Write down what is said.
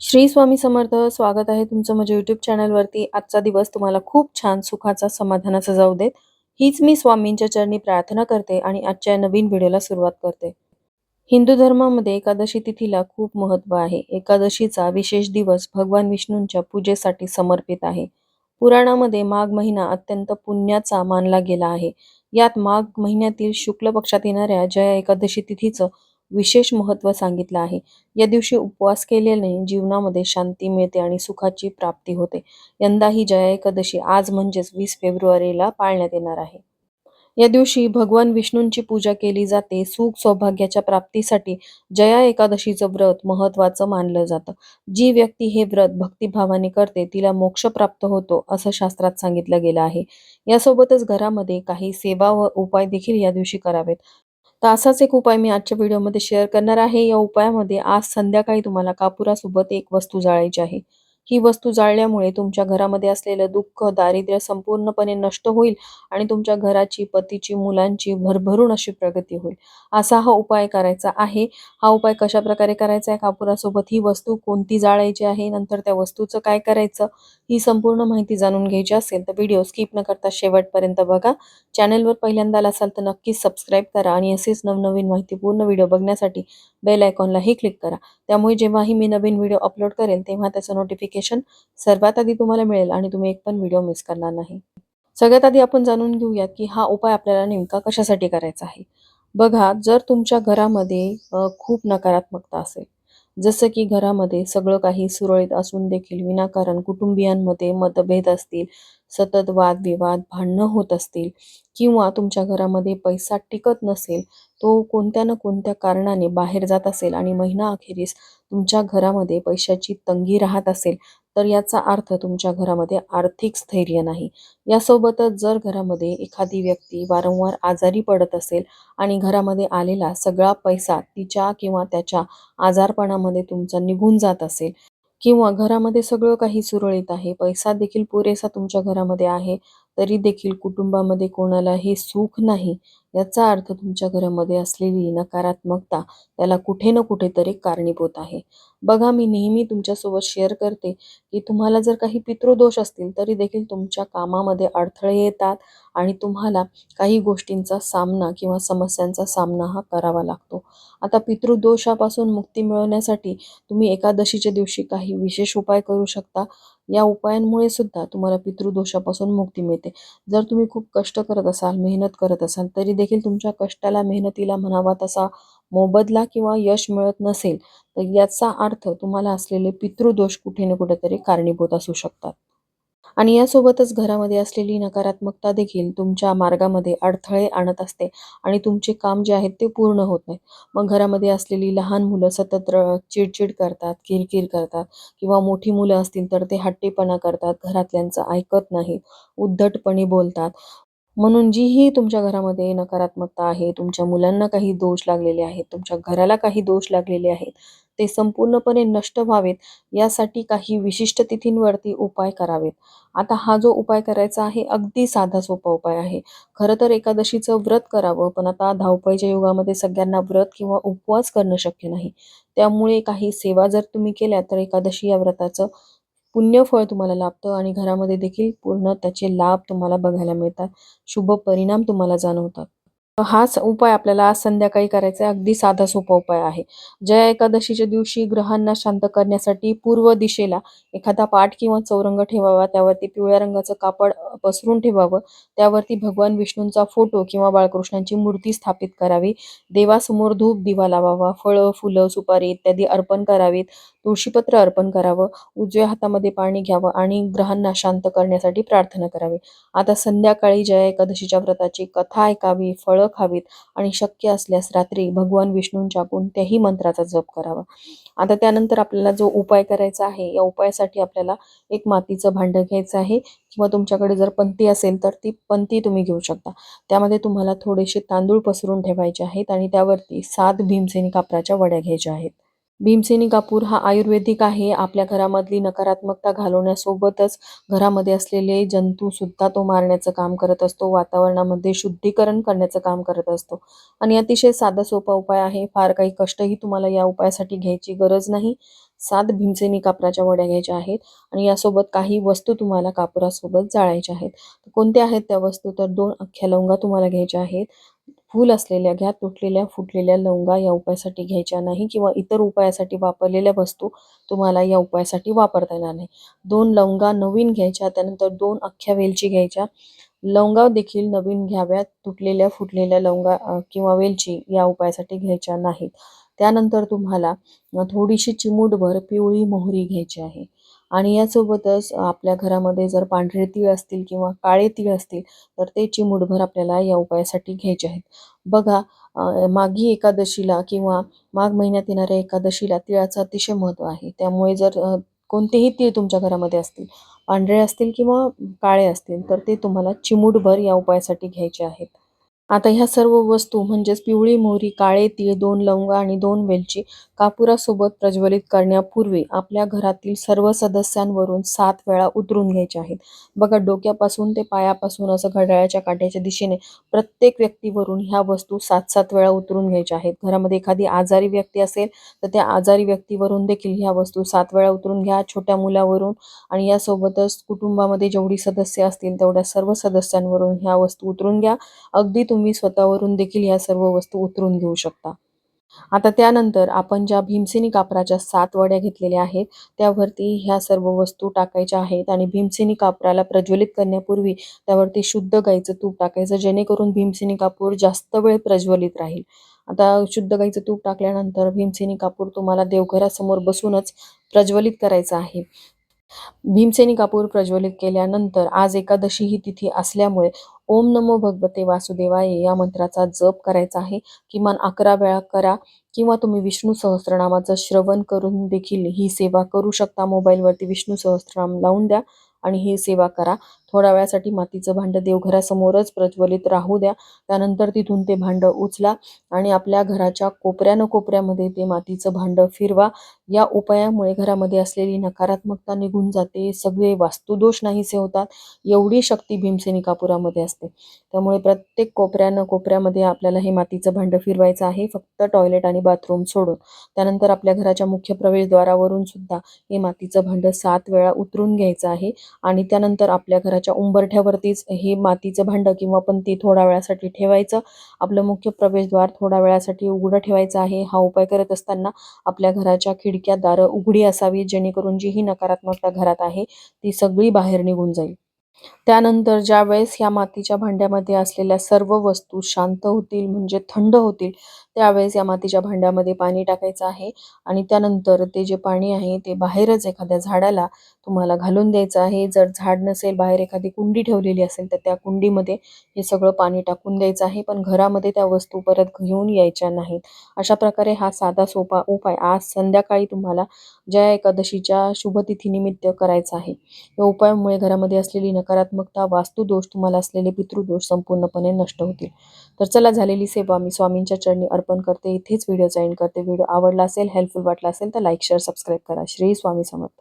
श्री स्वामी समर्थ स्वागत आहे तुमचं माझ्या युट्यूब चॅनलवरती आजचा दिवस तुम्हाला खूप छान सुखाचा समाधानाचा जाऊ देत. हीच मी स्वामींच्या चरणी प्रार्थना करते आणि आजच्या नवीन व्हिडिओला सुरुवात करते. हिंदू धर्मामध्ये एकादशी तिथीला खूप महत्त्व आहे. एकादशीचा विशेष दिवस भगवान विष्णूंच्या पूजेसाठी समर्पित आहे. पुराणामध्ये माघ महिना अत्यंत पुण्याचा मानला गेला आहे. यात माघ महिन्यातील शुक्ल पक्षात येणाऱ्या जया एकादशी तिथीचं विशेष महत्त्व सांगितलं आहे. या दिवशी उपवास केल्याने जीवनामध्ये शांती मिळते आणि सुखाची प्राप्ती होते. यंदा ही जया एकादशी आज म्हणजेच वीस फेब्रुवारीला पाळण्यात येणार आहे. या दिवशी भगवान विष्णूंची पूजा केली जाते. सुख सौभाग्याच्या प्राप्तीसाठी जया एकादशीचं व्रत महत्वाचं मानलं जातं. जी व्यक्ती हे व्रत भक्तिभावाने करते तिला मोक्ष प्राप्त होतो असं शास्त्रात सांगितलं गेलं आहे. यासोबतच घरामध्ये काही सेवा व उपाय देखील या दिवशी करावेत. तर असाच एक उपाय मी आजच्या व्हिडिओमध्ये शेअर करणार आहे. या उपायामध्ये आज संध्याकाळी तुम्हाला कापुरासोबत एक वस्तू जाळायची आहे. ही वस्तू जाळल्यामुळे तुमच्या घरामध्ये असलेलं दुःख दारिद्र्य संपूर्णपणे नष्ट होईल आणि तुमच्या घराची पतीची मुलांची भरभरून अशी प्रगती होईल. असा हा उपाय करायचा आहे. हा उपाय कशा प्रकारे करायचा आहे? कापुरासोबत ही वस्तू कोणती जाळायची आहे? नंतर त्या वस्तूचं काय करायचं? ही संपूर्ण माहिती जाणून घ्यायची असेल तर व्हिडिओ स्किप न करता शेवटपर्यंत बघा. चॅनलवर पहिल्यांदा असाल तर नक्कीच सबस्क्राईब करा आणि असेच नवनवीन माहितीपूर्ण व्हिडिओ बघण्यासाठी बेल आयकॉनलाही क्लिक करा. त्यामुळे जेव्हाही मी नवीन व्हिडिओ अपलोड करेल तेव्हा त्याचं नोटिफिकेशन सर्वात आधी तुम्हाला मिळेल आणि तुम्ही एक पण व्हिडिओ मिस करणार नाही. सगळ्यात आधी आपण जाणून घेऊयात की हा उपाय आपल्याला नेमका कशासाठी करायचा आहे. बघा जर तुमच्या घरामध्ये खूप नकारात्मकता असेल जसं की घरामध्ये सगळं काही सुरळीत असून देखील विनाकारण कुटुंबियांमध्ये मतभेद असतील सतत वादविवाद भांडणं होत असतील किंवा तुमच्या घरामध्ये पैसा टिकत नसेल तो कोणत्या ना कोणत्या कारणाने बाहेर जात असेल आणि महिना अखेरीस तुमच्या घरामध्ये पैशाची तंगी राहत असेल तर याचा अर्थ तुमच्या घरामध्ये आर्थिक स्थैर्य नाही. यासोबतच जर घरामध्ये एखादी व्यक्ती वारंवार आजारी पडत असेल आणि घरामध्ये आलेला सगळा पैसा तिच्या किंवा त्याच्या आजारपणामध्ये तुमचा निघून जात असेल किंवा घरामध्ये सगळं काही सुरळीत आहे पैसा देखील पुरेसा तुमच्या घरामध्ये आहे तरी देखील कुटुंबामध्ये कोणालाही सुख नाही याचा अर्थ तुमच्या घरामध्ये असलेली नकारात्मकता त्याला कुठे ना कुठेतरी कारणीभूत आहे. बघा मी नेहमी तुमच्यासोबत शेअर करते की तुम्हाला जर काही पितृदोष असतील तरी देखील तुमच्या कामामध्ये अडथळे येतात आणि तुम्हाला काही गोष्टींचा सामना किंवा समस्यांचा सामना हा करावा लागतो. आता पितृदोषापासून मुक्ती मिळवण्यासाठी तुम्ही एकादशीच्या दिवशी काही विशेष उपाय करू शकता. या उपायांमुळे सुद्धा तुम्हाला पितृदोषापासून मुक्ती मिळते. जर तुम्ही खूप कष्ट करत असाल मेहनत करत असाल तरी देखील तुमच्या कष्टाला मेहनतीला म्हणावा तसा मोबदला किंवा यश मिळत नसेल तर याचा अर्थ तुम्हाला असलेले पितृदोष कुठे ना कुठेतरी कारणीभूत असू शकतात. आणि यासोबतच घरामध्ये असलेली नकारात्मकता देखील तुमच्या मार्गामध्ये अडथळे आणत असते आणि तुमचे काम जे आहेत ते पूर्ण होत नाही. मग घरामध्ये असलेली लहान मुलं सतत चिडचिड करतात किरकिर करतात किंवा मोठी मुलं असतील तर ते हट्टीपणा करतात घरातल्यांचं ऐकत नाही उद्धटपणे बोलतात. म्हणून जीही तुमच्या घरामध्ये नकारात्मकता आहे तुमच्या मुलांना काही दोष लागलेले आहेत तुमच्या घराला काही दोष लागलेले आहेत ते संपूर्णपणे नष्ट व्हावेत यासाठी काही विशिष्ट तिथींवरती उपाय करावेत. आता हा जो उपाय करायचा आहे अगदी साधा सोपा उपाय आहे. खरं तर एकादशीचं व्रत करावं पण आता धावपळीच्या युगामध्ये सगळ्यांना व्रत किंवा उपवास करणं शक्य नाही. त्यामुळे काही सेवा जर तुम्ही केल्या तर एकादशी या व्रताचं पुण्यफळ तुम्हाला लाभतं आणि घरामध्ये देखील पूर्ण त्याचे लाभ तुम्हाला बघायला मिळतात. शुभ परिणाम तुम्हाला जाणवतात. हाच उपाय आपल्याला आज संध्याकाळी करायचा आहे. अगदी साधा सोपा उपाय आहे. जया एकादशीच्या दिवशी ग्रहांना शांत करण्यासाठी पूर्व दिशेला एखादा पाठ किंवा चौरंग ठेवावा त्यावरती पिवळ्या रंगाचं कापड पसरून ठेवावं त्यावरती भगवान विष्णूंचा फोटो किंवा बाळकृष्णांची मूर्ती स्थापित करावी देवासमोर धूप दिवा लावावा फळं फुलं सुपारी इत्यादी अर्पण करावीत तुळशीपत्र अर्पण करावं उजव्या हातामध्ये पाणी घ्यावं आणि ग्रहांना शांत करण्यासाठी प्रार्थना करावी. आता संध्याकाळी जया एकादशीच्या व्रताची कथा ऐकावी फळं खावीत आणि शक्य असल्यास रात्री भगवान विष्णूंच्या कोणत्याही मंत्राचा जप करावा. आता त्यानंतर आपल्याला जो उपाय करायचा आहे या उपायासाठी आपल्याला एक मातीचं भांडं घ्यायचं आहे किंवा तुमच्याकडे जर पंती असेल तर ती पंती तुम्ही घेऊ शकता. त्यामध्ये तुम्हाला थोडेसे तांदूळ पसरून ठेवायचे आहेत आणि त्यावरती सात भीमसेनी कापराच्या वड्या घ्यायच्या आहेत. भीमसेनी कापूर हा आयुर्वेदिक आहे. आपल्या घरामधली नकारात्मकता घालवण्यासोबतच घरामध्ये असलेले जंतू सुद्धा तो मारण्याचं काम करत असतो. वातावरणामध्ये शुद्धीकरण करण्याचं काम करत असतो. आणि अतिशय साधा सोपा उपाय आहे. फार काही कष्टही तुम्हाला या उपायासाठी घ्यायची गरज नाही. सात भीमसेनी कापराच्या वड्या घ्यायच्या आहेत आणि यासोबत काही वस्तू तुम्हाला कापुरासोबत जाळायच्या आहेत. कोणत्या आहेत त्या वस्तू? तर दोन अख्ख्या लवंगा तुम्हाला घ्यायच्या आहेत. फूल असलेल्या घ्या तुटलेल्या फुटलेल्या लवंगा या उपायासाठी घ्यायच्या नाही किंवा इतर उपायासाठी वापरलेल्या वस्तू तुम्हाला या उपायासाठी वापरता येणार नाही. दोन लवंगा नवीन घ्यायच्या त्यानंतर दोन अख्ख्या वेलची घ्यायच्या. लवंगा देखील नवीन घ्याव्यात तुटलेल्या फुटलेल्या लवंगा किंवा वेलची या उपायासाठी घ्यायच्या नाहीत. त्यानंतर तुम्हाला थोडीशी चिमूटभर पिवळी मोहरी घ्यायची आहे. आणि यासोबतच आपल्या घरामध्ये जर पांढरे तीळ असतील किंवा काळे तीळ असतील तर ते चिमूटभर आपल्याला या उपायासाठी घ्यायचे आहेत. बघा मागी माघी एकादशीला किंवा माघ महिन्यात येणाऱ्या एकादशीला तिळाचं अतिशय महत्त्व आहे. त्यामुळे जर कोणतेही तीळ तुमच्या घरामध्ये असतील पांढरे असतील किंवा काळे असतील तर ते तुम्हाला चिमूटभर या उपायासाठी घ्यायचे आहेत. आता ह्या सर्व वस्तू म्हणजेच पिवळी मोहरी काळे तीळ दोन लवंगा आणि दोन वेलची कापुरासोबत प्रज्वलित करण्यापूर्वी आपल्या घरातील सर्व सदस्यांवरून सात वेळा उतरून घ्यायचे आहेत. बघा डोक्यापासून ते पायापासून असं घड्याळाच्या काट्याच्या दिशेने प्रत्येक व्यक्तीवरून ह्या वस्तू सात सात वेळा उतरून घ्यायच्या आहेत. घरामध्ये एखादी आजारी व्यक्ती असेल तर त्या आजारी व्यक्तीवरून देखील ह्या वस्तू सात वेळा उतरून घ्या. छोट्या मुलावरून आणि यासोबतच कुटुंबामध्ये जेवढी सदस्य असतील तेवढ्या सर्व सदस्यांवरून ह्या वस्तू उतरून घ्या. अगदी तुम्ही तुम्ही स्वतःवरून देखील या सर्व वस्तू उतरून घेऊ शकता. आता त्यानंतर आपण ज्या भीमसेनी कापराच्या सात वड्या घेतलेल्या आहेत त्यावरती ह्या सर्व वस्तू टाकायच्या आहेत आणि भीमसेनी कापराला प्रज्वलित करण्यापूर्वी त्यावरती शुद्ध गाईचं तूप टाकायचं जेणेकरून भीमसेनी कापूर जास्त वेळ प्रज्वलित राहील. आता शुद्ध गाईचं तूप टाकल्यानंतर भीमसेनी कापूर तुम्हाला देवघरासमोर बसूनच प्रज्वलित करायचं आहे. भीमसेनी कापूर प्रज्वलित केल्यानंतर आज एकादशी ही तिथी असल्यामुळे ओम नमो भगवते वासुदेवाय. या मंत्राचा जप करायचा आहे. किमान अकरा वेळा करा किंवा तुम्ही विष्णू सहस्रनामाचं श्रवण करून देखील ही सेवा करू शकता. मोबाईलवरती विष्णू सहस्रनाम लावून द्या आणि ही सेवा करा. थोड्या वेळासाठी मातीचं भांडं देवघरासमोरच प्रज्वलित राहू द्या. त्यानंतर तिथून ते भांडं उचला आणि आपल्या घराच्या कोपऱ्यानं कोपऱ्यामध्ये ते मातीचं भांडं फिरवा. या उपायामुळे घरामध्ये असलेली नकारात्मकता निघून जाते. सगळे वास्तुदोष नाहीसे होतात. एवढी शक्ती भीमसेनी कापुरामध्ये असते. त्यामुळे प्रत्येक कोपऱ्यानं कोपऱ्यामध्ये आपल्याला हे मातीचं भांडं फिरवायचं आहे. फक्त टॉयलेट आणि बाथरूम सोडून. त्यानंतर आपल्या घराच्या मुख्य प्रवेशद्वारावरून सुद्धा हे मातीचं भांडं सात वेळा उतरून घ्यायचं आहे. आणि त्यानंतर आपल्या घराच्या उंबरठ्यावरतीच हे मातीचं भांडं किंवा पण ते थोड्या वेळासाठी ठेवायचं. आपलं मुख्य प्रवेशद्वार थोड्या वेळासाठी उघडं ठेवायचं आहे. हा उपाय करत असताना आपल्या घराच्या खिडक्या दारं उघडी असावी जेणेकरून जी ही नकारात्मकता घरात आहे ती सगळी बाहेर निघून जाईल. त्यानंतर ज्या वेळेस ह्या मातीच्या भांड्यामध्ये असलेल्या सर्व वस्तू शांत होतील म्हणजे थंड होतील त्यावेळेस या मातीच्या भांड्यामध्ये पाणी टाकायचं आहे आणि त्यानंतर ते जे पाणी आहे ते बाहेरच एखाद्या झाडाला तुम्हाला घालून द्यायचं आहे. जर झाड नसेल बाहेर एखादी कुंडी ठेवलेली असेल तर त्या कुंडीमध्ये हे सगळं पाणी टाकून द्यायचं आहे. पण घरामध्ये त्या वस्तू परत घेऊन यायच्या नाहीत. अशा प्रकारे हा साधा सोपा उपाय आज संध्याकाळी तुम्हाला जया एकादशीच्या शुभतिथीनिमित्त करायचा आहे. या उपायामुळे घरामध्ये असलेली नकारात्मकता वास्तुदोष तुम्हाला असलेले पितृदोष संपूर्णपणे नष्ट होतील. तर चला झालेली सेवा मी स्वामींच्या चरणी अर्पण करते. इथेच व्हिडिओ जॉईन करते. व्हिडिओ आवडला असेल हेल्पफुल वाटला असेल तर लाईक शेअर सबस्क्राईब करा. श्री स्वामी समर्थ.